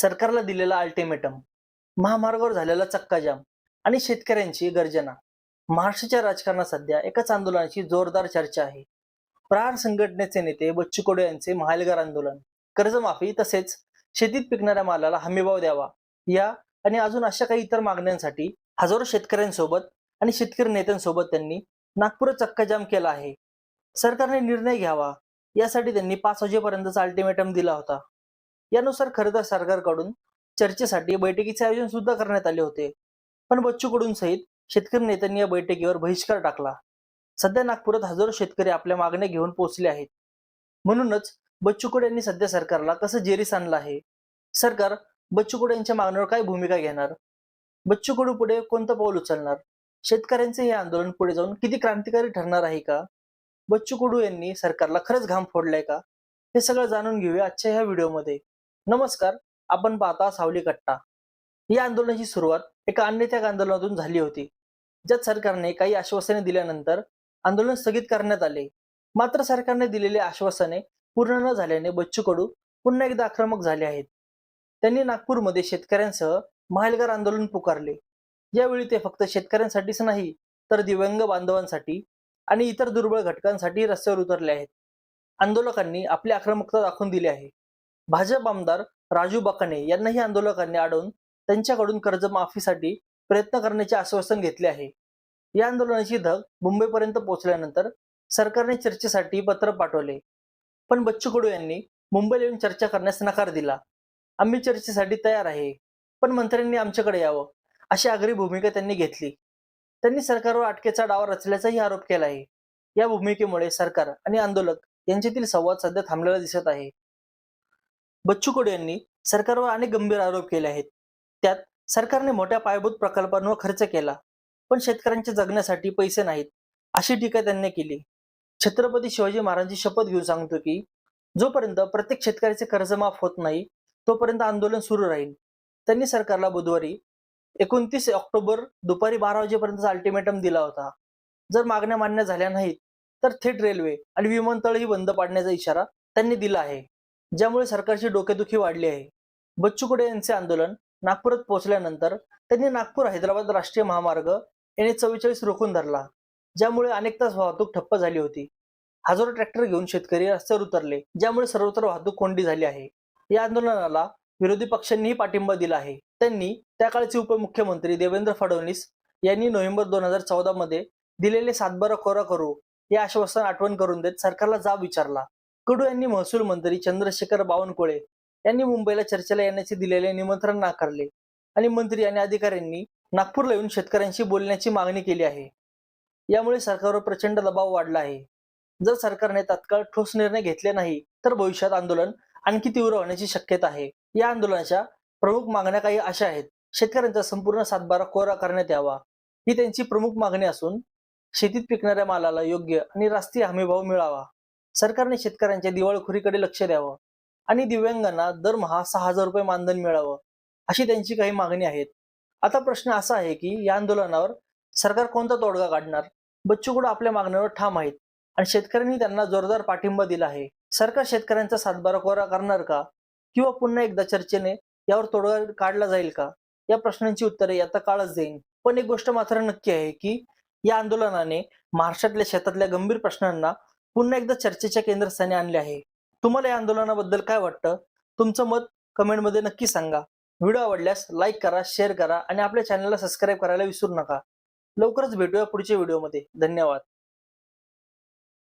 सरकारला दिलेला अल्टिमेटम महामार्गावर झालेला चक्काजाम आणि शेतकऱ्यांची गर्जना. महाराष्ट्राच्या राजकारणात सध्या एकाच आंदोलनाची जोरदार चर्चा आहे. प्रहार संघटनेचे नेते बच्चू कडू यांचे महालगार आंदोलन. कर्जमाफी तसेच शेतीत पिकणाऱ्या मालाला हमीभाव द्यावा या आणि अजून अशा काही इतर मागण्यांसाठी हजारो शेतकऱ्यांसोबत आणि शेतकरी नेत्यांसोबत त्यांनी नागपूर चक्काजाम केला आहे. सरकारने निर्णय घ्यावा यासाठी त्यांनी पाच वाजेपर्यंतचा अल्टिमेटम दिला होता. यानुसार खरं तर सरकारकडून चर्चेसाठी बैठकीचे आयोजन सुद्धा करण्यात आले होते. पण बच्चू कडून सहित शेतकरी नेत्यांनी या बैठकीवर बहिष्कार टाकला. सध्या नागपुरात हजारो शेतकरी आपल्या मागण्या घेऊन पोहोचले आहेत. म्हणूनच बच्चू यांनी सध्या सरकारला कसं जेरीस आणलं आहे? सरकार बच्चू यांच्या मागण्यावर काय भूमिका घेणार? बच्चू कडू पुढे कोणतं पाऊल उचलणार? शेतकऱ्यांचे हे आंदोलन पुढे जाऊन किती क्रांतिकारी ठरणार आहे का? बच्चू कडू यांनी सरकारला खरंच घाम फोडलाय का? हे सगळं जाणून घेऊया आजच्या ह्या व्हिडिओमध्ये नमस्कार आपण पाहता सावली कट्टा. या आंदोलनाची सुरुवात एका अन्यत्याग आंदोलनातून झाली होती ज्यात सरकारने काही आश्वासने दिल्यानंतर आंदोलन स्थगित करण्यात आले. मात्र सरकारने दिलेली आश्वासने पूर्ण न झाल्याने बच्चू कडू पुन्हा एकदा आक्रमक झाले आहेत. त्यांनी नागपूरमध्ये शेतकऱ्यांसह महालगार आंदोलन पुकारले. यावेळी ते फक्त शेतकऱ्यांसाठीच नाही तर दिव्यांग बांधवांसाठी आणि इतर दुर्बळ घटकांसाठी रस्त्यावर उतरले आहेत. आंदोलकांनी आपली आक्रमकता दाखवून दिली आहे. भाजप आमदार राजू बकाने यांनाही आंदोलकांनी अडवून त्यांच्याकडून कर्जमाफीसाठी प्रयत्न करण्याचे आश्वासन घेतले आहे. या आंदोलनाची धग मुंबईपर्यंत पोहोचल्यानंतर सरकारने चर्चेसाठी पत्र पाठवले. पण बच्चू कडू यांनी मुंबईला येऊन चर्चा करण्यास नकार दिला. आम्ही चर्चेसाठी तयार आहे पण मंत्र्यांनी आमच्याकडे यावं अशी आगरी भूमिका त्यांनी घेतली. त्यांनी सरकारवर अटकेचा डाव रचल्याचाही आरोप केला आहे. या भूमिकेमुळे सरकार आणि आंदोलक यांच्यातील संवाद सध्या थांबलेला दिसत आहे. बच्चू कडू यांनी सरकारवर अनेक गंभीर आरोप केले आहेत. त्यात सरकारने मोठ्या पायाभूत प्रकल्पांवर खर्च केला पण शेतकऱ्यांच्या जगण्यासाठी पैसे नाहीत अशी टीका त्यांनी केली. छत्रपती शिवाजी महाराजांची शपथ घेऊन सांगतो की जोपर्यंत प्रत्येक शेतकऱ्याचे कर्ज माफ होत नाही तोपर्यंत आंदोलन सुरू राहील. त्यांनी सरकारला बुधवारी एकोणतीस ऑक्टोबर दुपारी बारा वाजेपर्यंत अल्टिमेटम दिला होता. जर मागण्या मान्य झाल्या नाहीत तर थेट रेल्वे आणि विमानतळही बंद पाडण्याचा इशारा त्यांनी दिला आहे. ज्यामुळे सरकारची डोकेदुखी वाढली आहे. बच्चू कुडे यांचे आंदोलन नागपुरात पोहोचल्यानंतर त्यांनी नागपूर हैदराबाद राष्ट्रीय महामार्ग एन एच चव्वेचाळीस रोखून धरला ज्यामुळे अनेक तास वाहतूक ठप्प झाली होती. हजारो ट्रॅक्टर घेऊन शेतकरी रस्त्यावर उतरले ज्यामुळे सर्वत्र वाहतूक कोंडी झाली आहे. या आंदोलनाला विरोधी पक्षांनीही पाठिंबा दिला आहे. त्यांनी त्या काळचे उपमुख्यमंत्री देवेंद्र फडणवीस यांनी नोव्हेंबर दोन हजार चौदा मध्ये दिलेले सातबारा कोरा करू हे आश्वासन आठवण करून देत सरकारला जाब विचारला. कडू यांनी महसूल मंत्री चंद्रशेखर बावनकुळे यांनी मुंबईला चर्चेला येण्याचे दिलेले निमंत्रण नाकारले आणि मंत्री आणि अधिकाऱ्यांनी नागपूरला येऊन शेतकऱ्यांशी बोलण्याची मागणी केली आहे. यामुळे सरकारवर प्रचंड दबाव वाढला आहे. जर सरकारने तात्काळ ठोस निर्णय घेतले नाही तर भविष्यात आंदोलन आणखी तीव्र होण्याची शक्यता आहे. या आंदोलनाच्या प्रमुख मागण्या काही अशा आहेत. शेतकऱ्यांचा संपूर्ण सातबारा कोरा करण्यात यावा. ही त्यांची प्रमुख मागणी असून शेतीत पिकणाऱ्या मालाला योग्य आणि राष्ट्रीय हमीभाव मिळावा. सरकारने शेतकऱ्यांच्या दिवाळखोरीकडे लक्ष द्यावं आणि दिव्यांगांना दरमहा सहा हजार रुपये मानधन मिळावं अशी त्यांची काही मागणी आहेत. आता प्रश्न असा आहे की या आंदोलनावर सरकार कोणता तोडगा काढणार? बच्चू कडू आपल्या मागण्यावर ठाम आहेत? आणि शेतकऱ्यांनी त्यांना जोरदार पाठिंबा दिला आहे. सरकार शेतकऱ्यांचा सातबारा कोरा करणार का? किंवा पुन्हा एकदा चर्चेने यावर तोडगा काढला जाईल का? या प्रश्नांची उत्तरे आता काळच देईन. पण एक गोष्ट मात्र नक्की आहे की या आंदोलनाने महाराष्ट्रातल्या शेतातल्या गंभीर प्रश्नांना पुन्हा एकदा चर्चेच्या केंद्रस्थानी आणले आहे. तुम्हाला या आंदोलनाबद्दल काय वाटतं? तुमचं मत कमेंटमध्ये नक्की सांगा. व्हिडिओ आवडल्यास लाईक करा शेअर करा आणि आपल्या चॅनलला सबस्क्राईब करायला विसरू नका. लवकरच भेटूया पुढच्या व्हिडिओमध्ये. धन्यवाद.